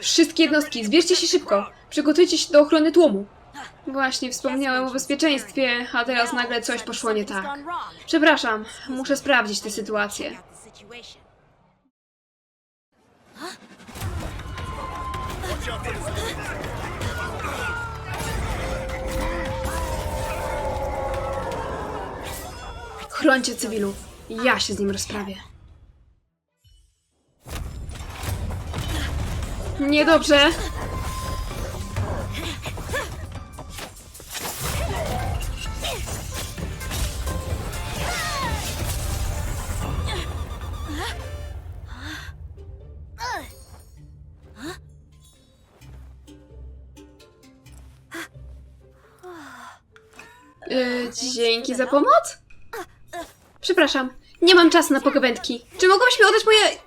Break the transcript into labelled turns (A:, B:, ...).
A: Wszystkie jednostki, zbierzcie się szybko. Przygotujcie się do ochrony tłumu. Właśnie wspomniałem o bezpieczeństwie, a teraz nagle coś poszło nie tak. Przepraszam, muszę sprawdzić tę sytuację. Chrońcie cywilów. Ja się z nim rozprawię. Niedobrze. Yy, dzięki za pomoc? Przepraszam, nie mam czasu na pogawędki. Czy mogłabyś mi oddać moje